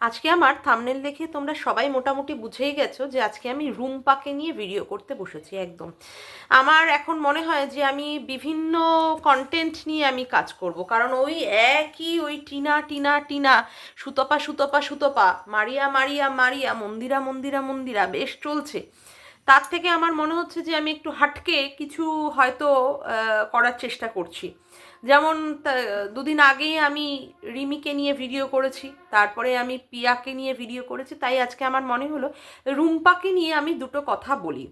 আজকে আমার থামনেল দেখে তোমরা সবাই মোটামুটি বুঝেই গেছো যে আজকে আমি রুম্পাকে নিয়ে ভিডিও করতে বসেছি একদম। আমার এখন মনে হয় যে আমি বিভিন্ন কন্টেন্ট নিয়ে আমি কাজ করব। কারণ ওই একই ওই টিনা টিনা টিনা, সুতপা সুতপা সুতপা, মারিয়া মারিয়া মারিয়া, মন্দিরা মন্দিরা মন্দিরা, বেশ চলছে। তার থেকে আমার মনে হচ্ছে যে আমি একটু হাটকে কিছু হয়তো করার চেষ্টা করছি। যেমন দুদিন আগেই আমি রিমিকে নিয়ে ভিডিও করেছি, তারপরে আমি পিয়াকে নিয়ে ভিডিও করেছি, তাই আজকে আমার মনে হলো রুম্পাকে নিয়ে আমি দুটো কথা বলি।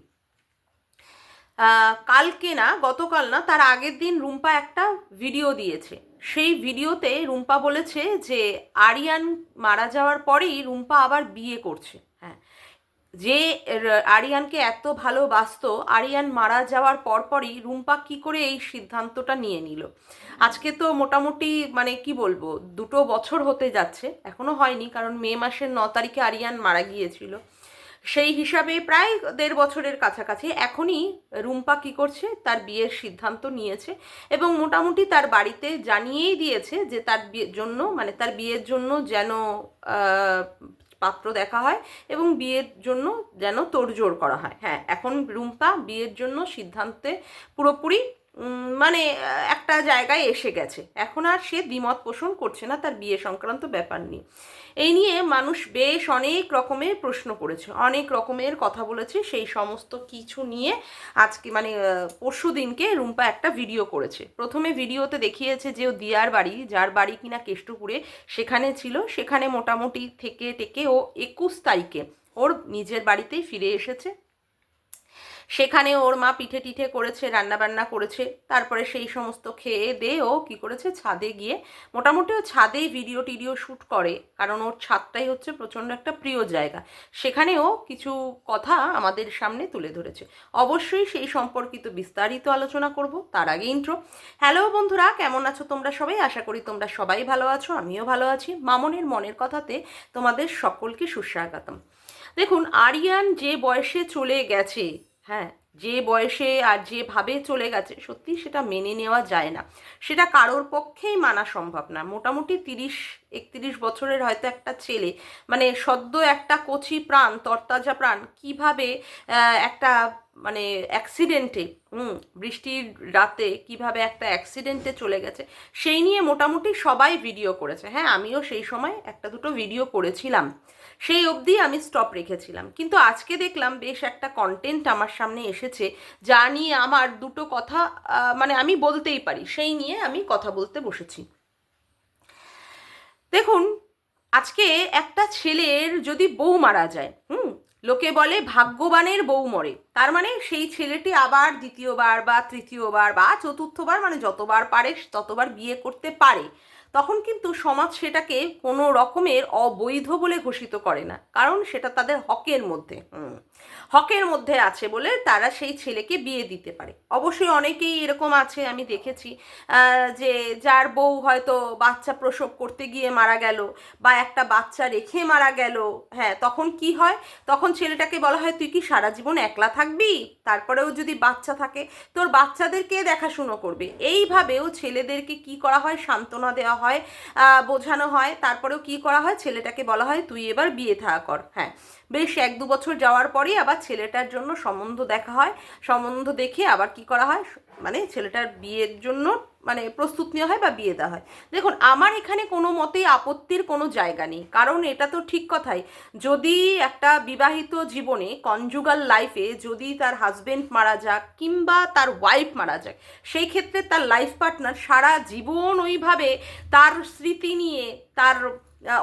কালকে না, গতকাল না, তার আগের দিন রুম্পা একটা ভিডিও দিয়েছে। সেই ভিডিওতে রুম্পা বলেছে যে, আরিয়ান মারা যাওয়ার পরেই রুম্পা আবার বিয়ে করছে। যে আরিয়ানকে এত ভালোবাসতো, আরিয়ান মারা যাওয়ার পরপরই রুম্পা কি করে এই সিদ্ধান্তটা নিয়ে নিল? আজকে তো মোটামুটি মানে কি বলব, দুটো বছর হতে যাচ্ছে, এখনও হয়নি, কারণ মে মাসের ন তারিখে আরিয়ান মারা গিয়েছিল। সেই হিসাবে প্রায় দেড় বছরের কাছাকাছি এখনই রুম্পা কি করছে, তার বিয়ের সিদ্ধান্ত নিয়েছে এবং মোটামুটি তার বাড়িতে জানিয়েই দিয়েছে যে তার জন্য মানে তার বিয়ের জন্য যেন পাত্র দেখা হয় এবং বিয়ের জন্য যেন তোড়জোড় করা হয়। হ্যাঁ এখন রুম্পা বিয়ের জন্য সিদ্ধান্তে পুরোপুরি মানে একটা জায়গায় এসে গেছে। এখন আর সে দ্বিমত পোষণ করছে না তার বিয়ে সংক্রান্ত ব্যাপার নিয়ে। এই নিয়ে মানুষ বেশ অনেক রকমের প্রশ্ন করেছে, অনেক রকমের কথা বলেছে, সেই সমস্ত কিছু নিয়ে আজকে মানে পরশু দিনকে রুম্পা একটা ভিডিও করেছে। প্রথমে ভিডিওতে দেখিয়েছে যে ও দিয়ার বাড়ি, যার বাড়ি কিনা কেষ্টপুরে সেখানে ছিল, সেখানে মোটামুটি থেকে টেকে ও একুশ তারিখে ওর নিজের বাড়িতেই ফিরে এসেছে। সেখানে ওর মা পিঠে টিঠে করেছে রান্না বান্না করেছে, তারপরে সেই সমস্ত খেয়ে দে ও কি করেছে, ছাদে গিয়ে মোটামুটি ও ছাদেই ভিডিও টিডিও শ্যুট করে, কারণ ওর ছাদটাই হচ্ছে প্রচণ্ড একটা প্রিয় জায়গা। সেখানে ও কিছু কথা আমাদের সামনে তুলে ধরেছে। অবশ্যই সেই সম্পর্কিত বিস্তারিত আলোচনা করব, তার আগে ইন্ট্রো হ্যালো বন্ধুরা, কেমন আছো তোমরা সবাই? আশা করি তোমরা সবাই ভালো আছো, আমিও ভালো আছি। মামনের মনের কথাতে তোমাদের সকলকে সুস্বাগতম। দেখুন, আরিয়ান যে বয়সে চলে গেছে হ্যাঁ যে বয়সে আর যেভাবে চলে গেছে, সত্যি সেটা মেনে নেওয়া যায় না। সেটা কারোর পক্ষেই মানা সম্ভব না। মোটামুটি তিরিশ, একত্রিশ বছরের হয়তো একটা ছেলে মানে সদ্য একটা কচি প্রাণ, তরতাজা প্রাণ, কীভাবে একটা মানে অ্যাক্সিডেন্টে হুম, বৃষ্টির রাতে কীভাবে একটা অ্যাক্সিডেন্টে চলে গেছে, সেই নিয়ে মোটামুটি সবাই ভিডিও করেছে। হ্যাঁ আমিও সেই সময় একটা দুটো ভিডিও করেছিলাম। সেই অবধি আমি স্টপ রেখেছিলাম। কিন্তু আজকে দেখলাম বেশ একটা কন্টেন্ট আমার সামনে এসেছে, যা নিয়ে আমার দুটো কথা মানে আমি বলতেই পারি, সেই নিয়ে আমি কথা বলতে বসেছি। দেখুন, আজকে একটা ছেলের যদি বউ মারা যায়, হুম, লোকে বলে ভাগ্যবানের বউ মরে, তার মানে সেই ছেলেটি আবার দ্বিতীয়বার বা তৃতীয়বার বা চতুর্থবার মানে যতবার পারে ততবার বিয়ে করতে পারে। তখন কিন্তু সমাজ সেটাকে কোনো রকমের অবৈধ বলে ঘোষিত করে না। কারণ সেটা তাদের হকের মধ্যে। হকের মধ্যে আছে বলে তারা সেই ছেলেকে বিয়ে দিতে পারে। অবশ্যই অনেকেই এরকম আছে, আমি দেখেছি যে যার বউ হয়তো বাচ্চা প্রসব করতে গিয়ে মারা গেল বা একটা বাচ্চা রেখে মারা গেল হ্যাঁ তখন কি হয়? তখন ছেলেটাকে বলা হয়, তুই কি সারা জীবন একলা থাকবি? তারপরেও যদি বাচ্চা থাকে, তোর বাচ্চাদেরকে দেখাশুনো করবে। এইভাবেও ছেলেদেরকে কি করা হয়? সান্ত্বনা দেওয়া হয় বোঝানো হয়। তারপরেও কি করা হয়? ছেলেটাকে বলা হয়, তুই এবার বিয়ে থাকা কর। হ্যাঁ। বেশ এক দু বছর যাওয়ার পরেই আবার ছেলেটার জন্য সম্বন্ধ দেখা হয়। সম্বন্ধ দেখে আবার কি করা হয়? মানে ছেলেটার বিয়ের জন্য মানে প্রস্তুত নেওয়া হয় বা বিয়ে দেওয়া হয়। দেখুন, আমার এখানে কোনো মতেই আপত্তির কোনো জায়গা নেই। কারণ এটা তো ঠিক কথাই। যদি একটা বিবাহিত জীবনে কনজুগাল লাইফে যদি তার হাজবেন্ড মারা যাক কিংবা তার ওয়াইফ মারা যাক, সেই ক্ষেত্রে তার লাইফ পার্টনার সারা জীবন ওইভাবে তার স্মৃতি নিয়ে, তার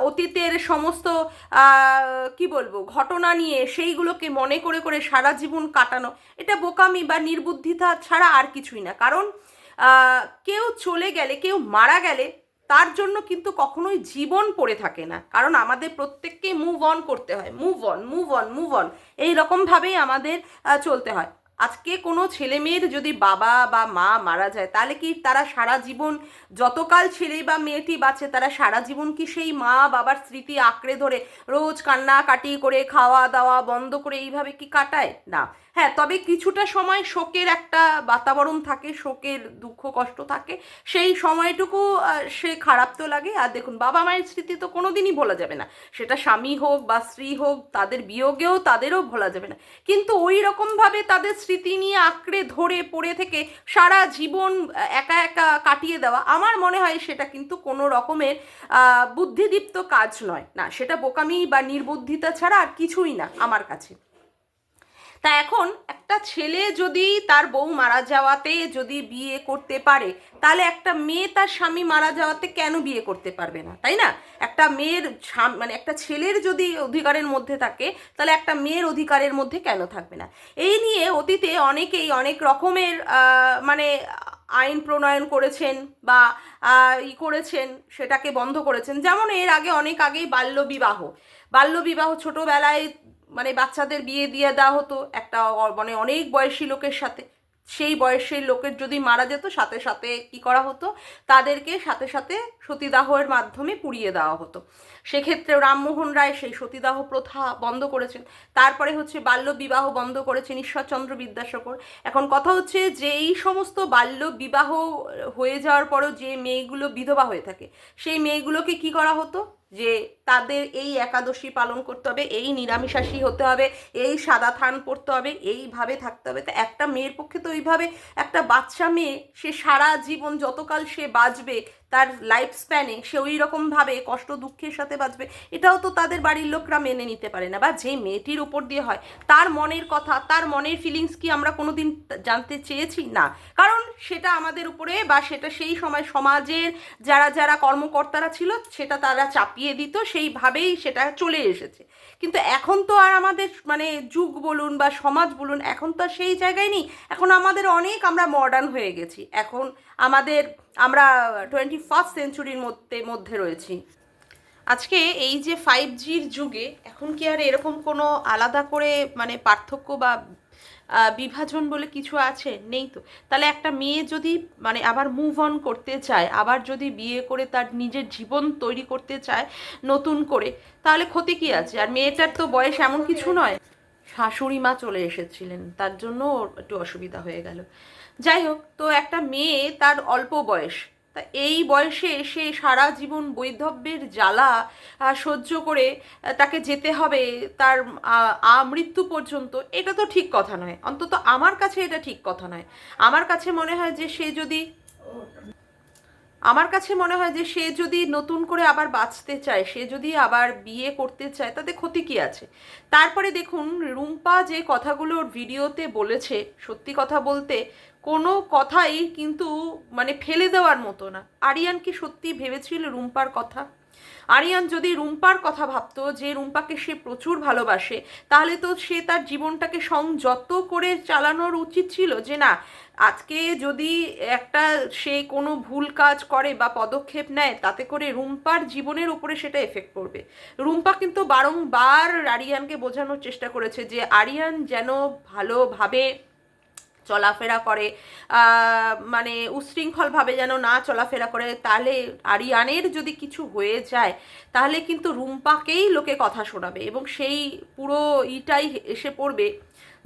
অতীতের সমস্ত কি বলব, ঘটনা নিয়ে সেইগুলোকে মনে করে করে সারা জীবন কাটানো, এটা বোকামি বা নির্বুদ্ধিতা ছাড়া আর কিছুই না। কারণ কেউ চলে গেলে, কেউ মারা গেলে তার জন্য কিন্তু কখনোই জীবন পড়ে থাকে না। কারণ আমাদের প্রত্যেককে মুভ অন করতে হয়। Move on move on move on এই রকমভাবেই আমাদের চলতে হয়। আজকে কোনো ছেলে মেয়ের যদি বাবা বা মা মারা যায়, তাহলে কি তারা সারা জীবন, যতকাল ছেলে বা মেয়েটি বাঁচে, তারা সারা জীবন কি সেই মা বাবার স্মৃতি আঁকড়ে ধরে, রোজ কান্না কাটি করে খাওয়া দাওয়া বন্ধ করে, এইভাবে কি কাটায়? না। হ্যাঁ তবে কিছুটা সময় শোকের একটা বাতাবরণ থাকে, শোকের দুঃখ, কষ্ট থাকে। সেই সময়টুকু সে খারাপ তো লাগে। আর দেখুন, বাবা মায়ের স্মৃতি তো কোনোদিনই ভোলা যাবে না। সেটা স্বামী হোক বা স্ত্রী হোক, তাদের বিয়োগেও তাদেরও ভোলা যাবে না। কিন্তু ওই রকমভাবে তাদের স্মৃতি নিয়ে আঁকড়ে ধরে পড়ে থেকে সারা জীবন একা একা কাটিয়ে দেওয়া, আমার মনে হয় সেটা কিন্তু কোনো রকমের বুদ্ধিদীপ্ত কাজ নয়। না, সেটা বোকামি বা নির্বুদ্ধিতা ছাড়া আর কিছুই না আমার কাছে। তা এখন একটা ছেলে যদি তার বউ মারা যাওয়াতে যদি বিয়ে করতে পারে, তাহলে একটা মেয়ে তার স্বামী মারা যাওয়াতে কেন বিয়ে করতে পারবে না? তাই না? একটা মেয়ের মানে একটা ছেলের যদি অধিকারের মধ্যে থাকে, তাহলে একটা মেয়ের অধিকারের মধ্যে কেন থাকবে না? এই নিয়ে অতীতে অনেকেই অনেক রকমের মানে আইন প্রণয়ন করেছেন বা ই করেছেন, সেটাকে বন্ধ করেছেন। যেমন এর আগে অনেক আগেই বাল্যবিবাহ। বাল্যবিবাহ ছোটোবেলায় মানে বাচ্চাদের বিয়ে দিয়ে দেওয়া হতো একটা মানে অনেক বয়সী লোকের সাথে। সেই বয়সের লোকের যদি মারা যেত, সাথে সাথে কি করা হতো? তাদেরকে সাথে সাথে সতীদাহের মাধ্যমে পুড়িয়ে দেওয়া হতো। সেক্ষেত্রে রামমোহন রায় সেই সতীদাহ প্রথা বন্ধ করেছেন। তারপরে হচ্ছে বাল্য বিবাহ বন্ধ করেছেন ঈশ্বরচন্দ্র বিদ্যাসাগর। এখন কথা হচ্ছে যে এই সমস্ত বাল্য বিবাহ হয়ে যাওয়ার পরও যে মেয়েগুলো বিধবা হয়ে থাকে, সেই মেয়েগুলোকে কি করা হতো? যে তাদের এই একাদশী পালন করতে হবে, এই নিরামিষাশী হতে হবে, এই সাদা থান পড়তে হবে, এইভাবে থাকতে হবে। তা একটা মেয়ের পক্ষে তো ওইভাবে একটা বাচ্চা মেয়ে, সে সারা জীবন যতকাল সে বাঁচবে, তার লাইফ স্প্যানে সে ওই রকমভাবে কষ্ট দুঃখের সাথে বাঁচবে, এটাও তো তাদের বাড়ির লোকরা মেনে নিতে পারে না। বা যে মেয়েটির ওপর দিয়ে হয়, তার মনের কথা, তার মনের ফিলিংস কি আমরা কোনোদিন জানতে চেয়েছি? না। কারণ সেটা আমাদের উপরে বা সেটা সেই সময় সমাজের যারা যারা কর্মকর্তারা ছিল, সেটা তারা চাপিয়ে দিত, সেইভাবেই সেটা চলে এসেছে। কিন্তু এখন তো আর আমাদের মানে যুগ বলুন বা সমাজ বলুন, এখন তো আর সেই জায়গায় নেই। এখন আমাদের অনেক আমরা মডার্ন হয়ে গেছি। এখন আমাদের, আমরা টোয়েন্টি ফার্স্ট সেঞ্চুরির মধ্যে মধ্যে রয়েছি। আজকে এই যে ফাইভ জির যুগে, এখন কি আর এরকম কোনো আলাদা করে মানে পার্থক্য বা বিভাজন বলে কিছু আছে? নেই তো। তাহলে একটা মেয়ে যদি মানে আবার মুভ অন করতে চায়, আবার যদি বিয়ে করে তার নিজের জীবন তৈরি করতে চায় নতুন করে, তাহলে ক্ষতি কি আছে? আর মেয়েটার তো বয়স এমন কিছু নয়। শাশুড়ি মা চলে এসেছিলেন, তার জন্য একটু অসুবিধা হয়ে গেল। যাই হোক, তো একটা মেয়ে তার অল্প বয়স তা এই বয়সে এসে সারা জীবন বৈধব্যের জ্বালা সহ্য করে তাকে যেতে হবে তার মৃত্যু পর্যন্ত, এটা তো ঠিক কথা নয়। অন্তত আমার কাছে এটা ঠিক কথা নয়। আমার কাছে মনে হয় যে সে যদি আমার কাছে মনে হয় যে সে যদি নতুন করে আবার বাঁচতে চায়, সে যদি আবার বিয়ে করতে চায়, তাতে ক্ষতি কি আছে? তারপরে দেখুন, রুম্পা যে কথাগুলো ভিডিওতে বলেছে, সত্যি কথা বলতে, কোনো কথাই কিন্তু মানে ফেলে দেওয়ার মতো না। আরিয়ান কি সত্যি ভেবেছিল রুম্পার কথা? আরিয়ান যদি রুম্পার কথা ভাবতো যে রুম্পাকে সে প্রচুর ভালোবাসে, তাহলে তো সে তার জীবনটাকে সংযত করে চালানোর উচিত ছিল যে না, আজকে যদি একটা সে কোনো ভুল কাজ করে বা পদক্ষেপ নেয়, তাতে করে রুম্পার জীবনের উপরে সেটা এফেক্ট করবে রুম্পা কিন্তু বারংবার আরিয়ানকে বোঝানোর চেষ্টা করেছে যে আরিয়ান যেন ভালোভাবে চলাফেরা করে মানে উশৃঙ্খলভাবে যেন না চলাফেরা করে, তাহলে আরিয়ানের যদি কিছু হয়ে যায়, তাহলে কিন্তু রুম্পাকেই লোকে কথা শোনাবে এবং সেই পুরো ইটাই এসে পড়বে,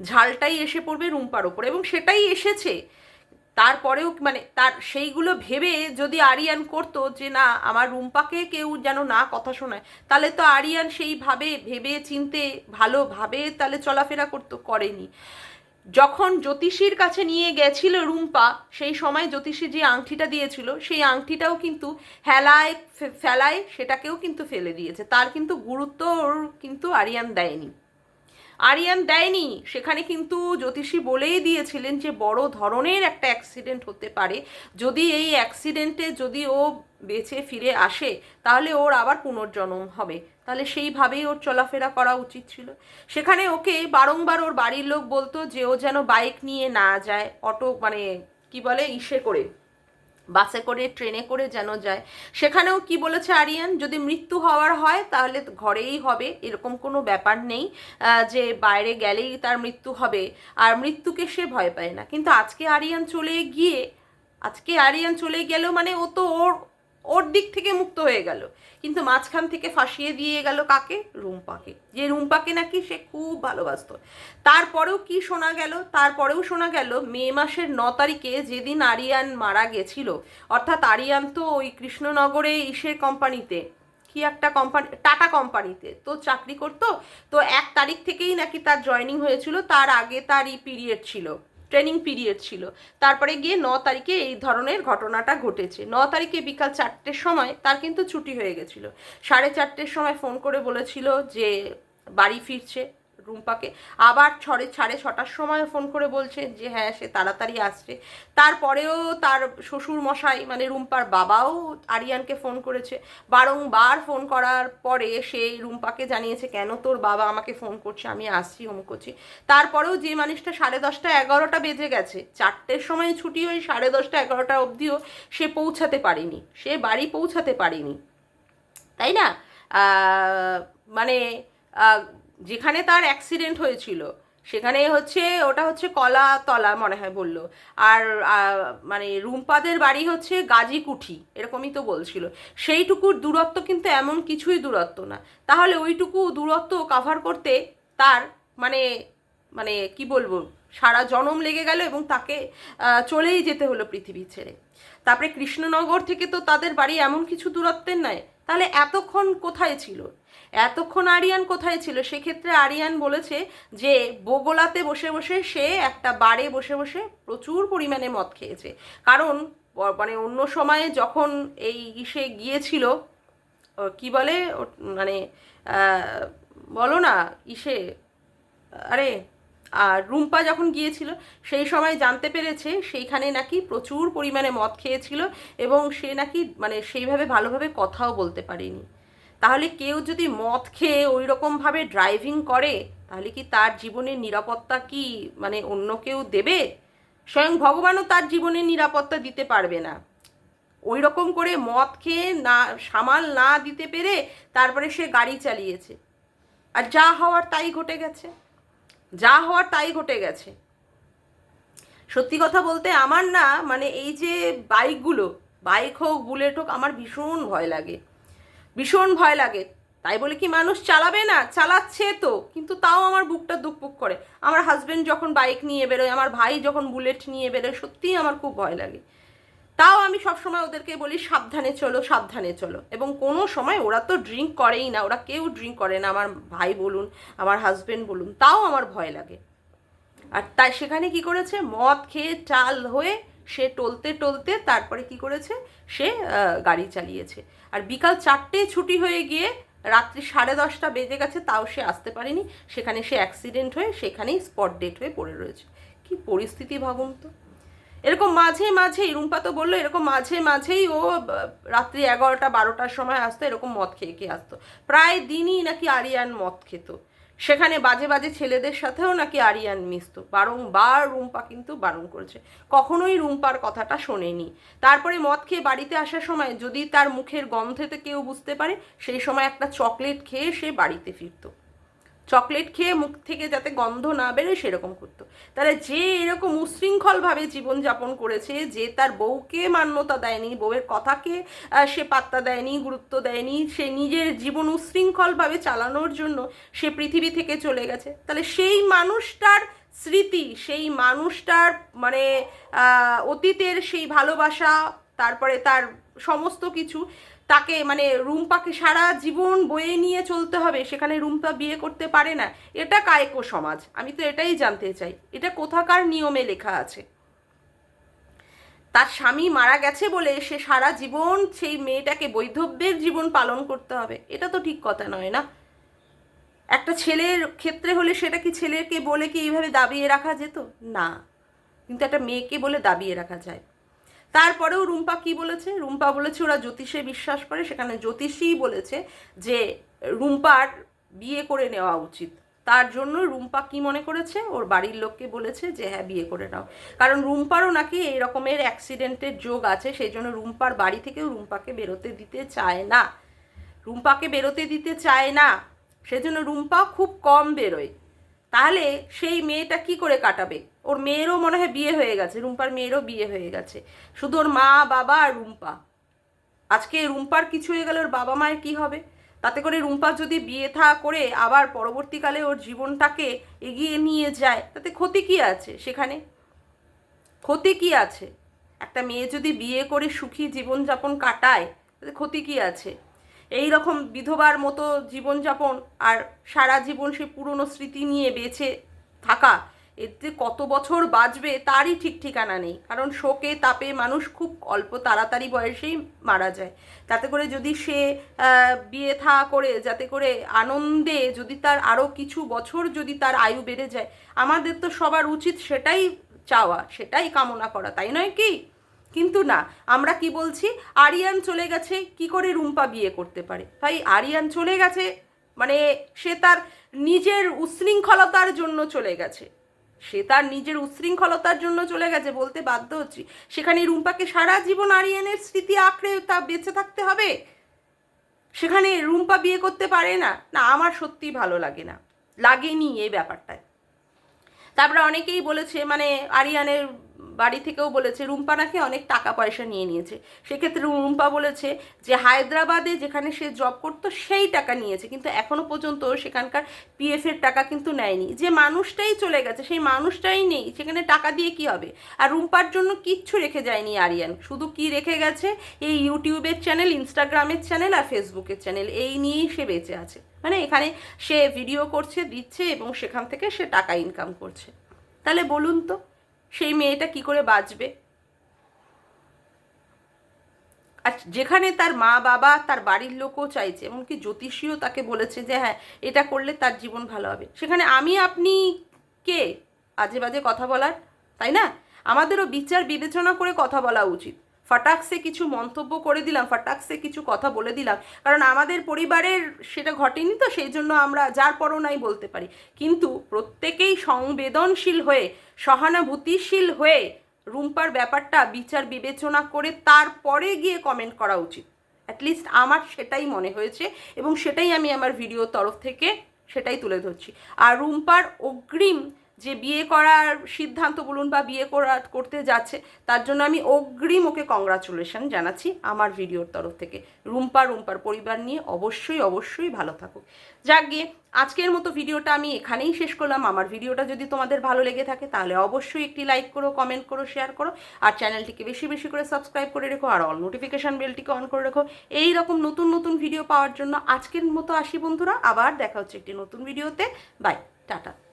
ঝালটাই এসে পড়বে রুম্পার ওপর এবং সেটাই এসেছে। তারপরেও মানে তার সেইগুলো ভেবে যদি আরিয়ান করতো যে না, আমার রুম্পাকে কেউ যেন না কথা শোনায়, তাহলে তো আরিয়ান সেইভাবে ভেবে চিনতে ভালোভাবে তাহলে চলাফেরা করতো, করেনি। যখন জ্যোতিষীর কাছে নিয়ে গেছিল রুম্পা, সেই সময় জ্যোতিষী যে আংটিটা দিয়েছিল, সেই আংটিটাও কিন্তু হেলায় ফেলায় সেটাকেও কিন্তু ফেলে দিয়েছে। তার কিন্তু গুরুত্ব ওর কিন্তু আরিয়ান দেয়নি। আরিয়ান দেয়নি। সেখানে কিন্তু জ্যোতিষী বলেই দিয়েছিলেন যে বড় ধরনের একটা অ্যাক্সিডেন্ট হতে পারে। যদি এই অ্যাক্সিডেন্টে যদি ও বেঁচে ফিরে আসে, তাহলে ওর আবার পুনর্জন্ম হবে। তাহলে সেইভাবেই ওর চলাফেরা করা উচিত ছিল। সেখানে ওকে বারংবার ওর বাড়ির লোক বলতো যে ও যেন বাইক নিয়ে না যায়, অটো মানে কি বলে, ইসে করে। বাসে করে, ট্রেনে করে যেন যায়। সেখানেও কি বলেছে আরিয়ান? যদি মৃত্যু হওয়ার হয়, তাহলে ঘরেই হবে। এরকম কোনো ব্যাপার নেই যে বাইরে গেলেই তার মৃত্যু হবে। আর মৃত্যুকে সে ভয় পায় না। কিন্তু আজকে আরিয়ান চলে গিয়ে, আজকে আরিয়ান চলে গেল মানে ও তো ওর ওর দিক থেকে মুক্ত হয়ে গেল। কিন্তু মাঝখান থেকে ফাঁসিয়ে দিয়ে গেল কাকে? রুম্পাকে। যে রুম্পাকে নাকি সে খুব ভালোবাসতো। তারপরেও কি শোনা গেল? তারপরেও শোনা গেল, মে মাসের ন তারিখে যেদিন আরিয়ান মারা গেছিল, অর্থাৎ আরিয়ান তো ওই কৃষ্ণনগরে ইসের কোম্পানিতে, কি একটা কোম্পানি, টাটা কোম্পানিতে, তো চাকরি করতো। তো এক তারিখ থেকেই নাকি তার জয়েনিং হয়েছিল, তার আগে তার পিরিয়ড ছিল। ট্রেনিং পিরিয়ড ছিল। তারপরে গিয়ে ন তারিখে এই ধরনের ঘটনাটা ঘটেছে। ন তারিখে বিকাল চারটের সময় তার কিন্তু ছুটি হয়ে গেছিল। সাড়ে চারটের সময় ফোন করে বলেছিল যে বাড়ি ফিরছে। রুম্পাকে। আবার ছড়ে, সাড়ে ছটার সময় ফোন করে বলছে যে হ্যাঁ সে তাড়াতাড়ি আসছে। তারপরেও তার শ্বশুর মশাই মানে রুম্পার বাবাও আরিয়ানকে ফোন করেছে। বারংবার ফোন করার পরে সে রুম্পাকে জানিয়েছে, কেন তোর বাবা আমাকে ফোন করছে? আমি আসছি, অমুক করছি। তারপরেও যে মানুষটা সাড়ে দশটা এগারোটা বেজে গেছে, চারটের সময় ছুটি হয়ে সাড়ে দশটা এগারোটা অবধিও সে পৌঁছাতে পারেনি। সে বাড়ি পৌঁছাতে পারেনি। তাই না? মানে যেখানে তার অ্যাক্সিডেন্ট হয়েছিল, সেখানে হচ্ছে, ওটা হচ্ছে কলাতলা মনে হয় বলল। আর মানে রুম্পাদের বাড়ি হচ্ছে গাজীকুঠি, এরকমই তো বলছিল। সেইটুকুর দূরত্ব কিন্তু এমন কিছুই দূরত্ব না। তাহলে ওইটুকু দূরত্ব কাভার করতে তার মানে মানে কি বলব, সারা জনম লেগে গেল এবং তাকে চলেই যেতে হলো পৃথিবী ছেড়ে। তারপরে কৃষ্ণনগর থেকে তো তাদের বাড়ি এমন কিছু দূরত্বের নয় তাহলে এতক্ষণ কোথায় ছিল? এতক্ষণ আরিয়ান কোথায় ছিল? সেক্ষেত্রে আরিয়ান বলেছে যে, বগোলাতে বসে বসে সে একটা বারে বসে বসে প্রচুর পরিমাণে মদ খেয়েছে। কারণ মানে অন্য সময়ে যখন এই ইসে গিয়েছিল কি বলে মানে বলো না, ইসে, আরে আর রুম্পা যখন গিয়েছিল, সেই সময় জানতে পেরেছে সেইখানে নাকি প্রচুর পরিমাণে মদ খেয়েছিল এবং সে নাকি মানে সেইভাবে ভালোভাবে কথাও বলতে পারেনি। তাহলে কেউ যদি মদ খেয়ে ওই রকমভাবে ড্রাইভিং করে, তাহলে কি তার জীবনের নিরাপত্তা কি মানে অন্য কেউ দেবে? স্বয়ং ভগবানও তার জীবনের নিরাপত্তা দিতে পারবে না। ওই রকম করে মদ খেয়ে না, সামাল না দিতে পেরে তারপরে সে গাড়ি চালিয়েছে। আর যা হওয়ার তাই ঘটে গেছে। যা হওয়ার তাই ঘটে গেছে। সত্যি কথা বলতে আমার না মানে এই যে বাইকগুলো বাইক হোক বুলেট হোক, আমার ভীষণ ভয় লাগে। ভীষণ ভয় লাগে। তাই বলে কি মানুষ চালাবে না? চালাচ্ছে তো, কিন্তু তাও আমার বুকটা দুকপুক করে। আমার হাজব্যান্ড যখন বাইক নিয়ে বেরোয়, আমার ভাই যখন বুলেট নিয়ে বেরোয়, সত্যিই আমার খুব ভয় লাগে। তাও আমি সবসময় ওদেরকে বলি, সাবধানে চলো সাবধানে চলো। এবং কোনো সময় ওরা তো ড্রিঙ্ক করেই না, ওরা কেউ ড্রিঙ্ক করে না, আমার ভাই বলুন, আমার হাজব্যান্ড বলুন, তাও আমার ভয় লাগে। আর তাই সেখানে কি করেছে? মদ খেয়ে চাল হয়ে সে টলতে টলতে তারপরে কি করেছে? সে গাড়ি চালিয়েছে। আর বিকাল চারটে ছুটি হয়ে গিয়ে রাত্রি সাড়ে দশটা বেজে গেছে, তাও সে আসতে পারেনি। সেখানে সে অ্যাক্সিডেন্ট হয়ে সেখানেই স্পট ডেট হয়ে পড়ে রয়েছে। কি পরিস্থিতি ভাবুন তো। এরকম মাঝে মাঝেই রুম্পা তো বলল, এরকম মাঝে মাঝেই ও রাত্রি এগারোটা বারোটার সময় আসতো, এরকম মদ খেয়ে খেয়ে আসতো। প্রায় দিনই নাকি আরিয়ান মদ খেত। সেখানে বাজে বাজে ছেলেদের সাথেও নাকি আরিয়ান মিশত। বারংবার রুম্পা কিন্তু বারণ করেছে। কখনোই রুম্পার কথাটা শোনেনি। তারপরে মদ খেয়ে বাড়িতে আসার সময় যদি তার মুখের গন্ধেতে কেউ বুঝতে পারে, সেই সময় একটা চকলেট খেয়ে সে বাড়িতে ফিরতো। চকলেট খেয়ে মুখ থেকে যাতে গন্ধ না বেরোয় সেরকম করতো। তাহলে যে এরকম উশৃঙ্খলভাবে জীবনযাপন করেছে, যে তার বউকে মান্যতা দেয়নি, বউয়ের কথাকে সে পাত্তা দেয়নি, গুরুত্ব দেয়নি, সে নিজের জীবন উশৃঙ্খলভাবে চালানোর জন্য সে পৃথিবী থেকে চলে গেছে। তাহলে সেই মানুষটার স্মৃতি, সেই মানুষটার মানে অতীতের সেই ভালোবাসা, তারপরে তার সমস্ত কিছু তাকে মানে রুম্পাকে সারা জীবন বয়ে নিয়ে চলতে হবে, সেখানে রুম্পা বিয়ে করতে পারে না। এটা কায়কো সমাজ, আমি তো এটাই জানতে চাই। এটা কোথাকার নিয়মে লেখা আছে? তার স্বামী মারা গেছে বলে সে সারা জীবন সেই মেয়েটাকে বৈধব্যের জীবন পালন করতে হবে। এটা তো ঠিক কথা নয় না? একটা ছেলের ক্ষেত্রে হলে সেটা কি ছেলেকে বলে কি এইভাবে দাবিয়ে রাখা যেত? না। কিন্তু একটা মেয়েকে বলে দাবিয়ে রাখা যায়। তারপরেও রুম্পা কি বলেছে? রুম্পা বলেছে ওরা জ্যোতিষে বিশ্বাস করে, সেখানে জ্যোতিষীই বলেছে যে রুম্পার বিয়ে করে নেওয়া উচিত। তার জন্য রুম্পা কি মনে করেছে? ওর বাড়ির লোককে বলেছে যে হ্যাঁ বিয়ে করে নাও। কারণ রুম্পারও নাকি এই রকমের অ্যাক্সিডেন্টের যোগ আছে, সেই জন্য রুম্পার বাড়ি থেকেও রুম্পাকে বেরোতে দিতে চায় না। রুম্পাকে বেরোতে দিতে চায় না। সেজন্য রুম্পা খুব কম বেরোয়। তাহলে সেই মেয়েটা কি করে কাটাবে? ওর মেয়েরও মনে হয় বিয়ে হয়ে গেছে, রুম্পার মেয়েরও বিয়ে হয়ে গেছে। শুধু ওর মা, বাবা আর রুম্পা। আজকে রুম্পার কিছু হয়ে গেলে ওর বাবা মায়ের কি হবে? তাতে করে রুম্পা যদি বিয়ে থা করে আবার পরবর্তীকালে ওর জীবনটাকে এগিয়ে নিয়ে যায়, তাতে ক্ষতি কি আছে সেখানে? ক্ষতি কি আছে? একটা মেয়ে যদি বিয়ে করে সুখী জীবনযাপন কাটায়, তাতে ক্ষতি কি আছে? এই রকম বিধবার মতো জীবনযাপন আর সারা জীবন সে পুরনো স্মৃতি নিয়ে বেঁচে থাকা এতে কত বছর বাঁচবে তারই ঠিক ঠিকানা নেই। কারণ শোকে তাপে মানুষ খুব অল্প তাড়াতাড়ি বয়সেই মারা যায়। তাতে করে যদি সে বিয়ে থা করে, যাতে করে আনন্দে যদি তার আরও কিছু বছর যদি তার আয়ু বেড়ে যায়, আমাদের তো সবার উচিত সেটাই চাওয়া, সেটাই কামনা করা, তাই নয় কি? কিন্তু না, আমরা কি বলছি? আরিয়ান চলে গেছে, কি করে রুম্পা বিয়ে করতে পারে? তাই আরিয়ান চলে গেছে মানে সে তার নিজের উশৃঙ্খলতার জন্য চলে গেছে। সে তার নিজের উশৃঙ্খলতার জন্য চলে গেছে বলতে বাধ্য হচ্ছি। সেখানে রুম্পাকে সারা জীবন আরিয়ানের স্মৃতি আঁকড়ে তা বেঁচে থাকতে হবে? সেখানে রুম্পা বিয়ে করতে পারে না? না, আমার সত্যিই ভালো লাগে না। লাগেনি এই ব্যাপারটায়। তারপরে অনেকেই বলেছে মানে আরিয়ানের বাড়ি থেকেও বলেছে, রুম্পা নাকি অনেক টাকা পয়সা নিয়ে নিয়েছে। সেক্ষেত্রে রুম্পা বলেছে যে, হায়দ্রাবাদে যেখানে সে জব করতো, সেই টাকা নিয়েছে। কিন্তু এখনও পর্যন্ত সেখানকার পিএফের টাকা কিন্তু নেয়নি। যে মানুষটাই চলে গেছে, সেই মানুষটাই নেই। সেখানে টাকা দিয়ে কি হবে? আর রুম্পার জন্য কিচ্ছু রেখে যায়নি আরিয়ান। শুধু কি রেখে গেছে? এই ইউটিউবের চ্যানেল ইনস্টাগ্রামের চ্যানেল আর ফেসবুকের চ্যানেল এই নিয়েই সে বেঁচে আছে। মানে এখানে সে ভিডিও করছে, দিচ্ছে এবং সেখান থেকে সে টাকা ইনকাম করছে। তাহলে বলুন তো। সেই মেয়েটা কি করে বাঁচবে? আর যেখানে তার মা বাবা, তার বাড়ির লোকও চাইছে, এমনকি জ্যোতিষীও তাকে বলেছে যে হ্যাঁ এটা করলে তার জীবন ভালো হবে। সেখানে আমি, আপনি কে? আজে বাজে কথা বলার, তাই না? আমাদেরও বিচার, বিবেচনা করে কথা বলা উচিত। ফটাকসে কিছু মন্তব্য করে দিলাম, ফটাকসে কিছু কথা বলে দিলাম। কারণ আমাদের পরিবারের সেটা ঘটেনি তো, সেই জন্য আমরা যার পরও নাই বলতে পারি। কিন্তু প্রত্যেকেই সংবেদনশীল হয়ে, সহানুভূতিশীল হয়ে রুম্পার ব্যাপারটা বিচার বিবেচনা করে তারপরে গিয়ে কমেন্ট করা উচিত। অ্যাটলিস্ট আমার সেটাই মনে হয়েছে এবং সেটাই আমি আমার ভিডিও তরফ থেকে সেটাই তুলে ধরছি। আর রুম্পার অগ্রিম যে বিয়ে করার সিদ্ধান্ত বলুন বা বিয়ে করা, করতে যাচ্ছে, তার জন্য আমি অগ্রিম ওকে কংগ্রাচুলেশন জানাচ্ছি আমার ভিডিওর তরফ থেকে। রুম্পা, রুম্পার পরিবার নিয়ে অবশ্যই অবশ্যই ভালো থাকুক। যাক গিয়ে আজকের মতো ভিডিওটা আমি এখানেই শেষ করলাম। আমার ভিডিওটা যদি তোমাদের ভালো লেগে থাকে, তাহলে অবশ্যই একটি লাইক করো কমেন্ট করো শেয়ার করো, আর চ্যানেলটিকে বেশি বেশি করে সাবস্ক্রাইব করে রেখো, আর অল নোটিফিকেশান বেলটিকে অন করে রেখো। এই রকম নতুন নতুন ভিডিও পাওয়ার জন্য আজকের মতো আসি বন্ধুরা। আবার দেখা হচ্ছে একটি নতুন ভিডিওতে বাই টাটা।